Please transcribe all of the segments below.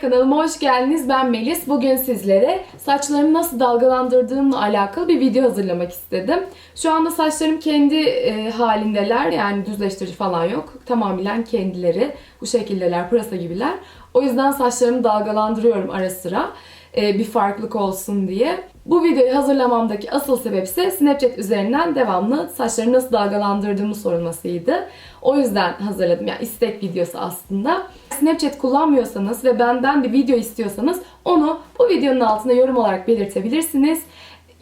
kanalıma hoş geldiniz. Ben Melis. Bugün sizlere saçlarımı nasıl dalgalandırdığımla alakalı bir video hazırlamak istedim. Şu anda saçlarım kendi e, halindeler. Yani düzleştirici falan yok. Tamamen kendileri. Bu şekildeler, pırasa gibiler. O yüzden saçlarımı dalgalandırıyorum ara sıra. e, bir farklılık olsun diye. Bu videoyu hazırlamamdaki asıl sebep ise Snapchat üzerinden devamlı saçlarımı nasıl dalgalandırdığımı sorulmasıydı. O yüzden hazırladım. Yani istek videosu aslında. Snapchat kullanmıyorsanız ve benden bir video istiyorsanız onu bu videonun altına yorum olarak belirtebilirsiniz.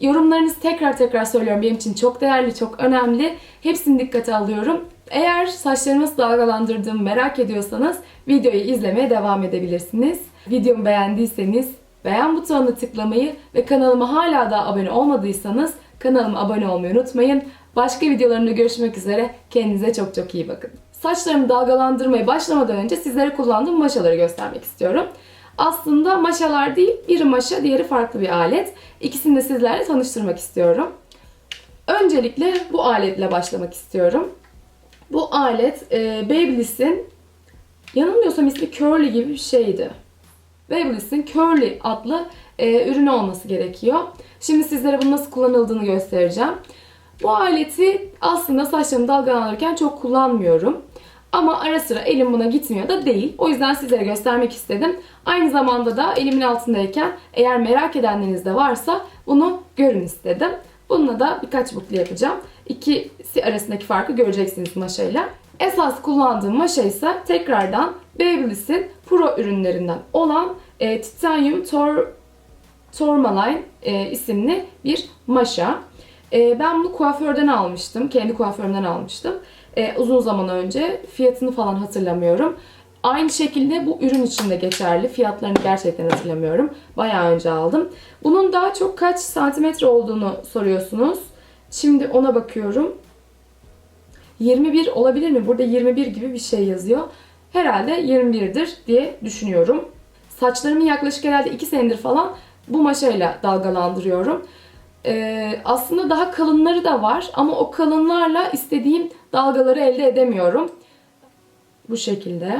Yorumlarınızı tekrar tekrar söylüyorum. Benim için çok değerli, çok önemli. Hepsini dikkate alıyorum. Eğer saçlarımı nasıl dalgalandırdığımı merak ediyorsanız videoyu izlemeye devam edebilirsiniz. Videomu beğendiyseniz beğen butonuna tıklamayı ve kanalıma hala da abone olmadıysanız kanalıma abone olmayı unutmayın. Başka videolarımda görüşmek üzere. Kendinize çok çok iyi bakın. Saçlarımı dalgalandırmaya başlamadan önce sizlere kullandığım maşaları göstermek istiyorum. Aslında maşalar değil, biri maşa, diğeri farklı bir alet. İkisini de sizlerle tanıştırmak istiyorum. Öncelikle bu aletle başlamak istiyorum. Bu alet e, Babyliss'in yanılmıyorsam ismi Curly gibi bir şeydi. Babyliss'in Curly adlı e, ürünü olması gerekiyor. Şimdi sizlere bunun nasıl kullanıldığını göstereceğim. Bu aleti aslında saçlarımı dalgalandırırken çok kullanmıyorum. Ama ara sıra elim buna gitmiyor da değil. O yüzden sizlere göstermek istedim. Aynı zamanda da elimin altındayken eğer merak edenleriniz de varsa bunu görün istedim. Bununla da birkaç bukle yapacağım. İkisi arasındaki farkı göreceksiniz maşayla. Esas kullandığım maşa ise tekrardan Babyliss'in Pro ürünlerinden olan e, Titanium Tor Tourmaline e, isimli bir maşa. E, ben bunu kuaförden almıştım. Kendi kuaförümden almıştım. E, uzun zaman önce. Fiyatını falan hatırlamıyorum. Aynı şekilde bu ürün için de geçerli. Fiyatlarını gerçekten hatırlamıyorum. Bayağı önce aldım. Bunun daha çok kaç santimetre olduğunu soruyorsunuz. Şimdi ona bakıyorum. 21 olabilir mi? Burada 21 gibi bir şey yazıyor. Herhalde 21'dir diye düşünüyorum. Saçlarımı yaklaşık herhalde 2 senedir falan bu maşayla dalgalandırıyorum. Ee, aslında daha kalınları da var ama o kalınlarla istediğim dalgaları elde edemiyorum. Bu şekilde.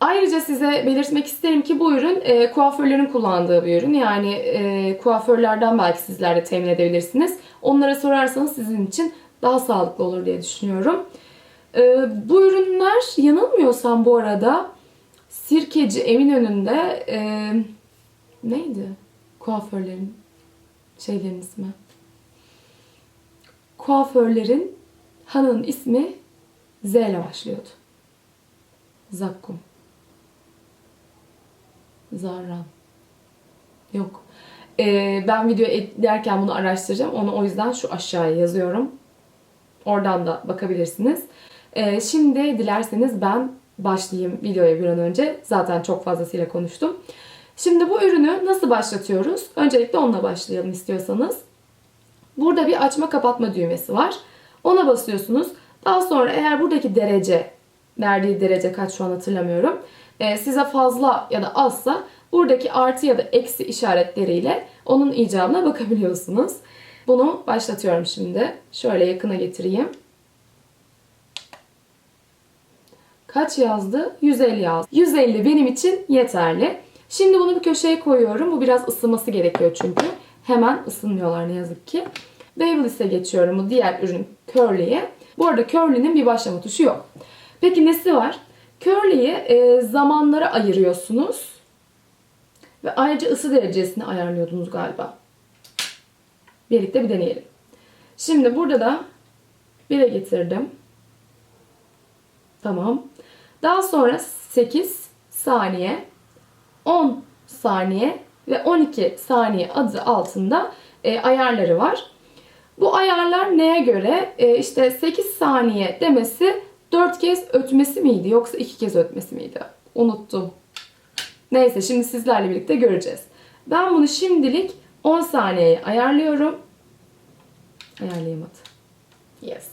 Ayrıca size belirtmek isterim ki bu ürün e, kuaförlerin kullandığı bir ürün. Yani e, kuaförlerden belki sizler de temin edebilirsiniz. Onlara sorarsanız sizin için daha sağlıklı olur diye düşünüyorum. E, bu ürünler yanılmıyorsam bu arada Sirkeci Eminönü'nde e, neydi? Kuaförlerin şeylerin ismi. Kuaförlerin hanının ismi Z ile başlıyordu. Zakkum. Zarran. Yok. Ee, ben video ederken bunu araştıracağım. Onu o yüzden şu aşağıya yazıyorum. Oradan da bakabilirsiniz. Ee, şimdi dilerseniz ben başlayayım videoya bir an önce. Zaten çok fazlasıyla konuştum. Şimdi bu ürünü nasıl başlatıyoruz? Öncelikle onunla başlayalım istiyorsanız. Burada bir açma kapatma düğmesi var. Ona basıyorsunuz. Daha sonra eğer buradaki derece, verdiği derece kaç şu an hatırlamıyorum. e, size fazla ya da azsa buradaki artı ya da eksi işaretleriyle onun icabına bakabiliyorsunuz. Bunu başlatıyorum şimdi. Şöyle yakına getireyim. Kaç yazdı? 150 yazdı. 150 benim için yeterli. Şimdi bunu bir köşeye koyuyorum. Bu biraz ısınması gerekiyor çünkü. Hemen ısınmıyorlar ne yazık ki. Babyliss'e geçiyorum bu diğer ürün Curly'ye. Bu arada Curly'nin bir başlama tuşu yok. Peki nesi var? Curly'yi e, zamanlara ayırıyorsunuz. Ve ayrıca ısı derecesini ayarlıyordunuz galiba. Birlikte bir deneyelim. Şimdi burada da 1'e getirdim. Tamam. Daha sonra 8 saniye, 10 saniye ve 12 saniye adı altında e, ayarları var. Bu ayarlar neye göre? E, işte 8 saniye demesi 4 kez ötmesi miydi yoksa 2 kez ötmesi miydi? Unuttum. Neyse şimdi sizlerle birlikte göreceğiz. Ben bunu şimdilik 10 saniyeye ayarlıyorum. Ayarlayamadım. Yes.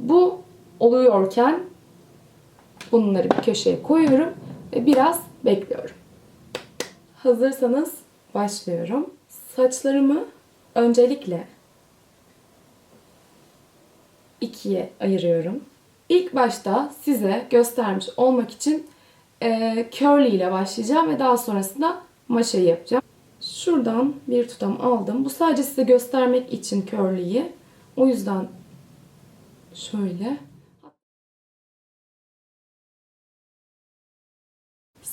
Bu oluyorken bunları bir köşeye koyuyorum ve biraz bekliyorum. Hazırsanız başlıyorum. Saçlarımı öncelikle ikiye ayırıyorum. İlk başta size göstermiş olmak için e, curly ile başlayacağım ve daha sonrasında maşayı yapacağım. Şuradan bir tutam aldım. Bu sadece size göstermek için curly'yi. O yüzden şöyle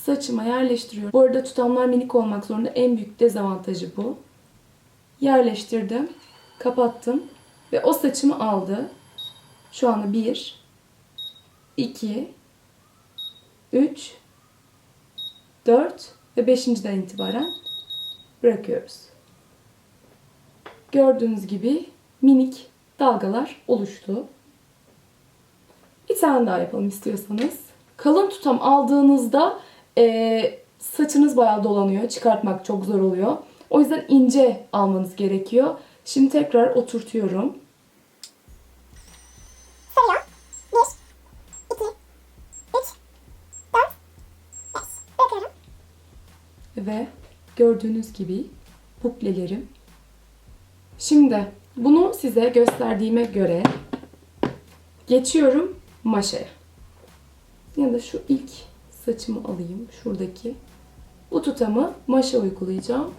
saçıma yerleştiriyorum. Bu arada tutamlar minik olmak zorunda. En büyük dezavantajı bu. Yerleştirdim. Kapattım. Ve o saçımı aldı. Şu anda 1 2 3 4 ve 5.den itibaren bırakıyoruz. Gördüğünüz gibi minik dalgalar oluştu. Bir tane daha yapalım istiyorsanız. Kalın tutam aldığınızda e, saçınız bayağı dolanıyor. Çıkartmak çok zor oluyor. O yüzden ince almanız gerekiyor. Şimdi tekrar oturtuyorum. Ve gördüğünüz gibi buklelerim. Şimdi bunu size gösterdiğime göre geçiyorum maşaya. Ya da şu ilk saçımı alayım. Şuradaki. Bu tutamı maşa uygulayacağım.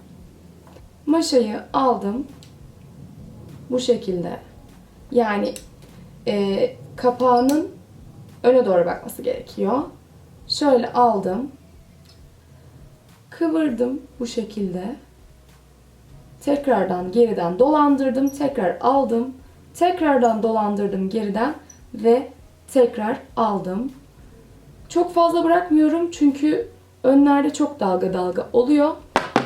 Maşayı aldım. Bu şekilde. Yani e, kapağının öne doğru bakması gerekiyor. Şöyle aldım. Kıvırdım bu şekilde. Tekrardan geriden dolandırdım. Tekrar aldım. Tekrardan dolandırdım geriden ve tekrar aldım. Çok fazla bırakmıyorum çünkü önlerde çok dalga dalga oluyor.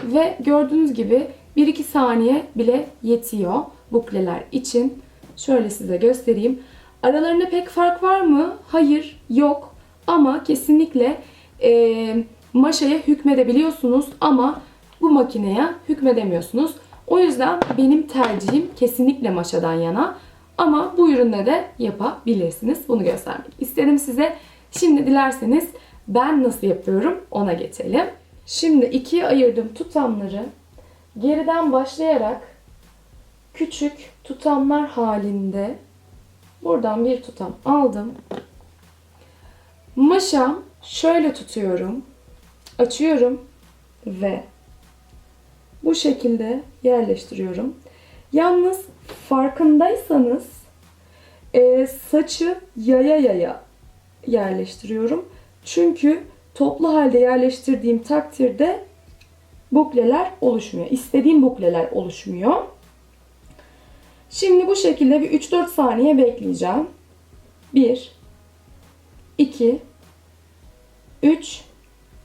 Ve gördüğünüz gibi 1-2 saniye bile yetiyor bukleler için. Şöyle size göstereyim. Aralarında pek fark var mı? Hayır, yok. Ama kesinlikle e, maşaya hükmedebiliyorsunuz ama bu makineye hükmedemiyorsunuz. O yüzden benim tercihim kesinlikle maşadan yana. Ama bu ürünle de yapabilirsiniz. Bunu göstermek istedim size. Şimdi dilerseniz ben nasıl yapıyorum ona geçelim. Şimdi ikiye ayırdım tutamları. Geriden başlayarak küçük tutamlar halinde buradan bir tutam aldım. Maşam şöyle tutuyorum. Açıyorum ve bu şekilde yerleştiriyorum. Yalnız farkındaysanız e, saçı yaya yaya yerleştiriyorum. Çünkü toplu halde yerleştirdiğim takdirde bukleler oluşmuyor. İstediğim bukleler oluşmuyor. Şimdi bu şekilde bir 3-4 saniye bekleyeceğim. 1 2 3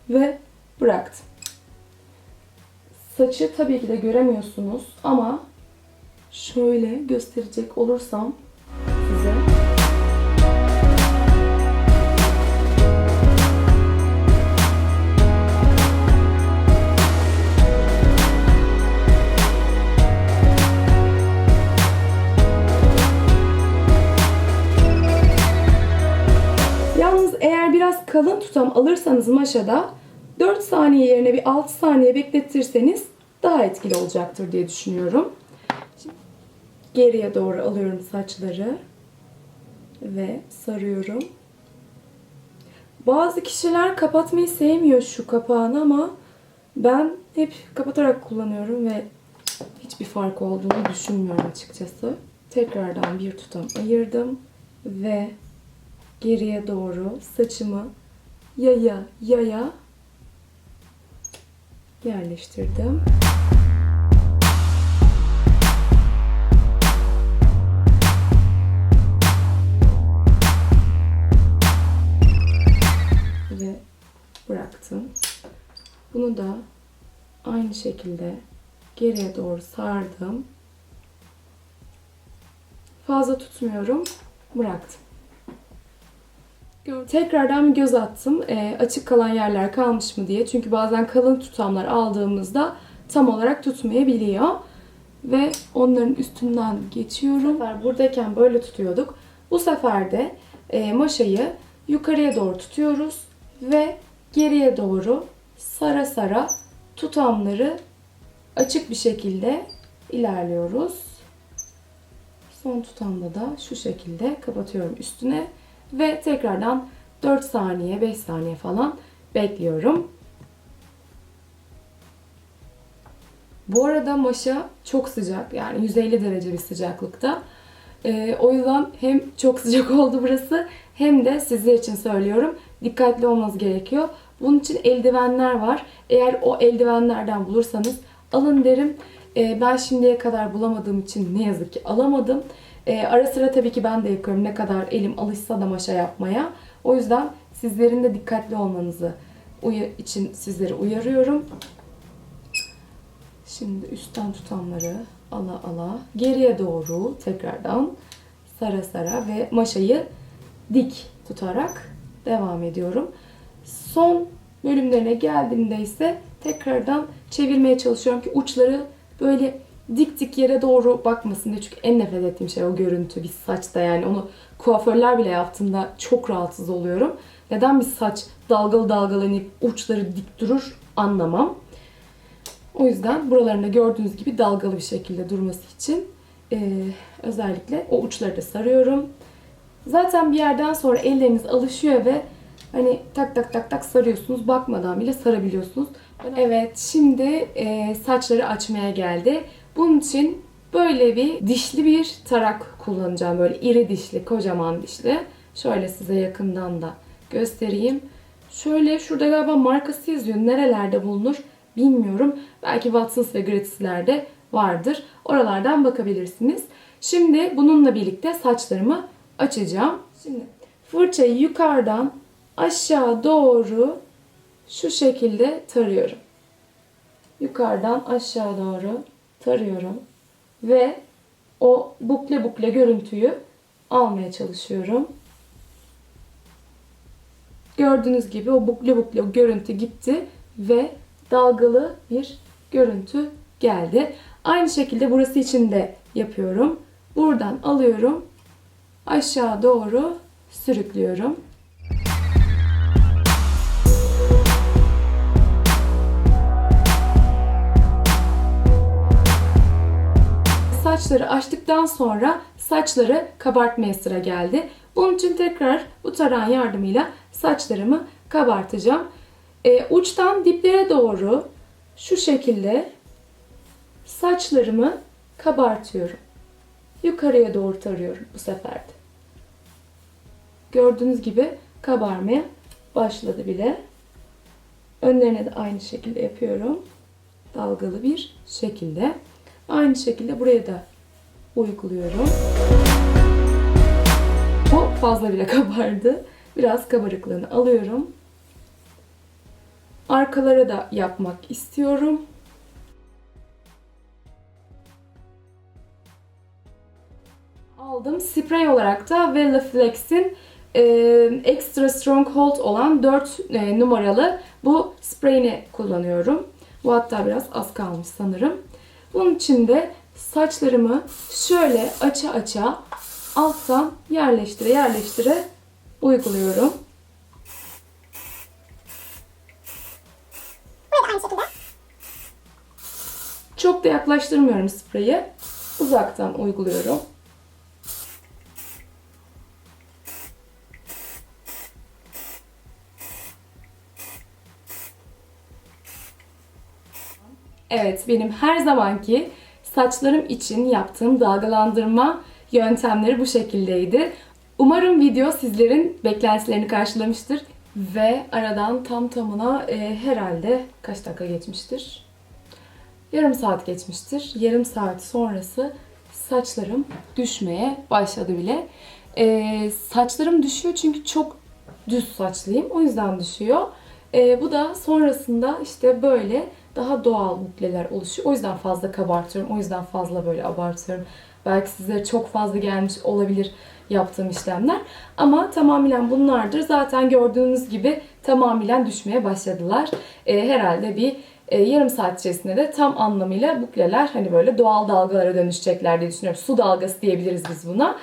ve bıraktım. Saçı tabii ki de göremiyorsunuz ama şöyle gösterecek olursam kalın tutam alırsanız maşada 4 saniye yerine bir 6 saniye bekletirseniz daha etkili olacaktır diye düşünüyorum. Şimdi geriye doğru alıyorum saçları ve sarıyorum. Bazı kişiler kapatmayı sevmiyor şu kapağını ama ben hep kapatarak kullanıyorum ve hiçbir fark olduğunu düşünmüyorum açıkçası. Tekrardan bir tutam ayırdım ve geriye doğru saçımı yaya yaya yerleştirdim. Ve bıraktım. Bunu da aynı şekilde geriye doğru sardım. Fazla tutmuyorum. Bıraktım. Tekrardan bir göz attım. E, açık kalan yerler kalmış mı diye. Çünkü bazen kalın tutamlar aldığımızda tam olarak tutmayabiliyor. Ve onların üstünden geçiyorum. Bu sefer buradayken böyle tutuyorduk. Bu sefer de e, maşayı yukarıya doğru tutuyoruz. Ve geriye doğru sara sara tutamları açık bir şekilde ilerliyoruz. Son tutamda da şu şekilde kapatıyorum üstüne ve tekrardan 4 saniye 5 saniye falan bekliyorum. Bu arada maşa çok sıcak yani 150 derece bir sıcaklıkta. Ee, o yüzden hem çok sıcak oldu burası hem de sizler için söylüyorum dikkatli olmanız gerekiyor. Bunun için eldivenler var. Eğer o eldivenlerden bulursanız alın derim. Ee, ben şimdiye kadar bulamadığım için ne yazık ki alamadım. Ee, ara sıra tabii ki ben de yapıyorum ne kadar elim alışsa da maşa yapmaya. O yüzden sizlerin de dikkatli olmanızı için sizleri uyarıyorum. Şimdi üstten tutanları ala ala geriye doğru tekrardan sara sara ve maşayı dik tutarak devam ediyorum. Son bölümlerine geldiğimde ise tekrardan çevirmeye çalışıyorum ki uçları böyle dik dik yere doğru bakmasın diye. Çünkü en nefret ettiğim şey o görüntü bir saçta yani onu kuaförler bile yaptığımda çok rahatsız oluyorum. Neden bir saç dalgalı dalgalanıp uçları dik durur anlamam. O yüzden buralarında gördüğünüz gibi dalgalı bir şekilde durması için eee, özellikle o uçları da sarıyorum. Zaten bir yerden sonra elleriniz alışıyor ve hani tak tak tak tak sarıyorsunuz. Bakmadan bile sarabiliyorsunuz. Evet şimdi eee, saçları açmaya geldi. Bunun için böyle bir dişli bir tarak kullanacağım. Böyle iri dişli, kocaman dişli. Şöyle size yakından da göstereyim. Şöyle şurada galiba markası yazıyor. Nerelerde bulunur bilmiyorum. Belki Watsons ve Gratis'lerde vardır. Oralardan bakabilirsiniz. Şimdi bununla birlikte saçlarımı açacağım. Şimdi fırçayı yukarıdan aşağı doğru şu şekilde tarıyorum. Yukarıdan aşağı doğru tarıyorum ve o bukle bukle görüntüyü almaya çalışıyorum. Gördüğünüz gibi o bukle bukle görüntü gitti ve dalgalı bir görüntü geldi. Aynı şekilde burası için de yapıyorum. Buradan alıyorum. Aşağı doğru sürüklüyorum. Saçları açtıktan sonra saçları kabartmaya sıra geldi. Bunun için tekrar bu taran yardımıyla saçlarımı kabartacağım. Ee, uçtan diplere doğru şu şekilde saçlarımı kabartıyorum. Yukarıya doğru tarıyorum bu sefer de. Gördüğünüz gibi kabarmaya başladı bile. Önlerine de aynı şekilde yapıyorum. Dalgalı bir şekilde. Aynı şekilde buraya da uyguluyorum. O fazla bile kabardı. Biraz kabarıklığını alıyorum. Arkalara da yapmak istiyorum. Aldım. Sprey olarak da Vella Flex'in e, Extra Strong Hold olan 4 e, numaralı bu spreyini kullanıyorum. Bu hatta biraz az kalmış sanırım. Bunun için de saçlarımı şöyle aça aça alttan yerleştire yerleştire uyguluyorum. Çok da yaklaştırmıyorum spreyi. Uzaktan uyguluyorum. Evet, benim her zamanki saçlarım için yaptığım dalgalandırma yöntemleri bu şekildeydi. Umarım video sizlerin beklentilerini karşılamıştır. Ve aradan tam tamına e, herhalde kaç dakika geçmiştir? Yarım saat geçmiştir. Yarım saat sonrası saçlarım düşmeye başladı bile. Ee, saçlarım düşüyor çünkü çok düz saçlıyım. O yüzden düşüyor. Ee, bu da sonrasında işte böyle daha doğal bukleler oluşuyor. O yüzden fazla kabartıyorum. O yüzden fazla böyle abartıyorum. Belki size çok fazla gelmiş olabilir yaptığım işlemler. Ama tamamen bunlardır. Zaten gördüğünüz gibi tamamen düşmeye başladılar. Ee, herhalde bir e, yarım saat içerisinde de tam anlamıyla bukleler hani böyle doğal dalgalara dönüşecekler diye düşünüyorum. Su dalgası diyebiliriz biz buna.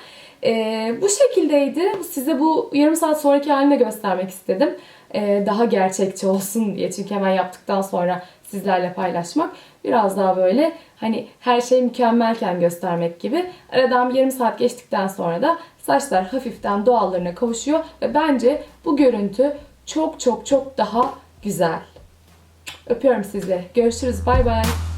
Ee, bu şekildeydi. Size bu yarım saat sonraki haline göstermek istedim. Ee, daha gerçekçi olsun diye. Çünkü hemen yaptıktan sonra sizlerle paylaşmak biraz daha böyle hani her şey mükemmelken göstermek gibi. Aradan bir yarım saat geçtikten sonra da saçlar hafiften doğallarına kavuşuyor ve bence bu görüntü çok çok çok daha Güzel. Öpüyorum sizleri. Görüşürüz. Bay bay.